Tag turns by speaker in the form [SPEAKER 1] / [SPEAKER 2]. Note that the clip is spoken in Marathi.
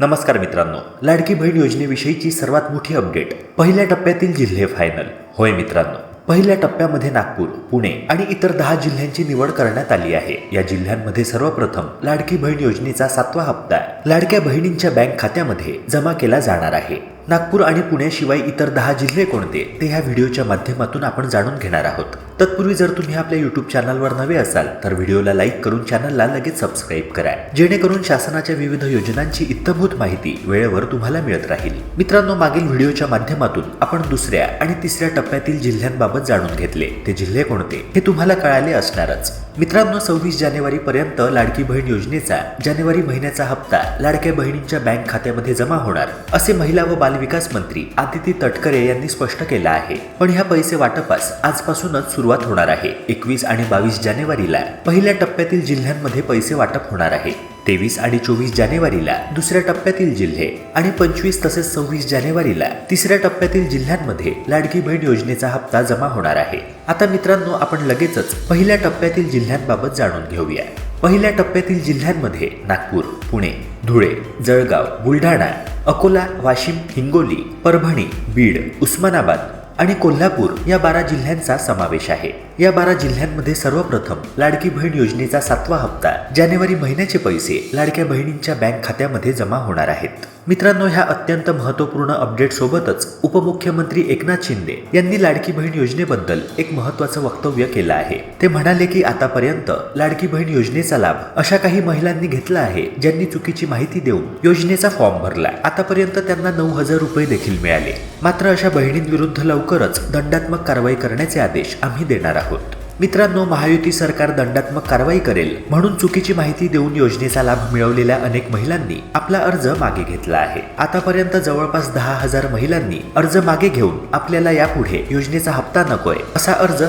[SPEAKER 1] नमस्कार मित्रांनो लाडकी बहीण योजनेविषयीची सर्वात मोठी अपडेट पहिल्या टप्प्यातील जिल्हे फायनल होय मित्रांनो पहिल्या टप्प्यामध्ये नागपूर पुणे आणि इतर दहा जिल्ह्यांची निवड करण्यात आली आहे. या जिल्ह्यांमध्ये सर्वप्रथम लाडकी बहीण योजनेचा सातवा हप्ता लाडक्या बहिणींच्या बँक खात्यामध्ये जमा केला जाणार आहे. नागपूर आणि पुण्याशिवाय इतर दहा जिल्हे कोणते ते ह्या व्हिडिओच्या माध्यमातून आपण जाणून घेणार आहोत. तत्पूर्वी जर तुम्ही आपल्या यूट्यूब चॅनलवर नवे असाल तर व्हिडिओला लाईक करून चॅनलला लगेच सबस्क्राईब करा. जेणेकरून शासनाच्या विविध योजनांची इत्थभूत माहिती वेळेवर तुम्हाला मिळत राहील. मित्रांनो मागील व्हिडिओच्या माध्यमातून आपण दुसऱ्या आणि तिसऱ्या टप्प्यातील जिल्ह्यांबाबत जाणून घेतले. ते जिल्हे कोणते? हे तुम्हाला कळाले असणारच. मित्रांनो सव्वीस जानेवारी पर्यंत लाडकी बहीण योजनेचा जानेवारी महिन्याचा हप्ता लाडक्या बहिणींच्या बँक खात्यामध्ये जमा होणार असे महिला व बालविकास मंत्री आदिती तटकरे यांनी स्पष्ट केलं आहे. पण ह्या पैसे वाटपास आजपासूनच सुरुवात होणार आहे. एकवीस आणि बावीस जानेवारीला पहिल्या टप्प्यातील जिल्ह्यांमध्ये पैसे वाटप होणार आहे. तेवीस आणि चोवीस जानेवारीला दुसऱ्या टप्प्यातील जिल्हे आणि पंचवीस तसेच सव्वीस जानेवारीला तिसऱ्या टप्प्यातील जिल्ह्यांमध्ये लाडकी बहीण योजनेचा हप्ता जमा होणार आहे. आता मित्रांनो आपण लगेचच पहिल्या टप्प्यातील जिल्ह्यांबाबत जाणून घेऊया. पहिल्या टप्प्यातील जिल्ह्यांमध्ये नागपूर पुणे धुळे जळगाव बुलढाणा अकोला वाशिम हिंगोली परभणी बीड उस्मानाबाद आणि कोल्हापूर या बारा जिल्ह्यांचा समावेश आहे. या बारा जिल्ह्यांमध्ये सर्वप्रथम लाडकी बहीण योजनेचा सातवा हप्ता. जानेवारी महिन्याचे पैसे लाडक्या बहिणींच्या बँक खात्यामध्ये जमा होणार आहेत. मित्रांनो ह्या अत्यंत महत्त्वपूर्ण अपडेट सोबतच उपमुख्यमंत्री एकनाथ शिंदे यांनी लाडकी बहीण योजनेबद्दल एक महत्त्वाचं वक्तव्य केलं आहे. ते म्हणाले की आतापर्यंत लाडकी बहीण योजनेचा लाभ अशा काही महिलांनी घेतला आहे ज्यांनी चुकीची माहिती देऊन योजनेचा फॉर्म भरला. आतापर्यंत त्यांना नऊ हजार रुपये देखील मिळाले. मात्र अशा बहिणींविरुद्ध लवकरच दंडात्मक कारवाई करण्याचे आदेश आम्ही देणार आहोत मित्रांनो महायुती सरकार दंडात्मक कारवाई करेल म्हणून चुकीची माहिती देऊन योजनेचा लाभ मिळवलेल्या अनेक महिलांनी आपला अर्ज मागे घेतला आहे. आतापर्यंत जवळपास दहा हजार महिलांनी अर्ज मागे घेऊन आपल्याला यापुढे योजनेचा हप्ता नकोय असा अर्ज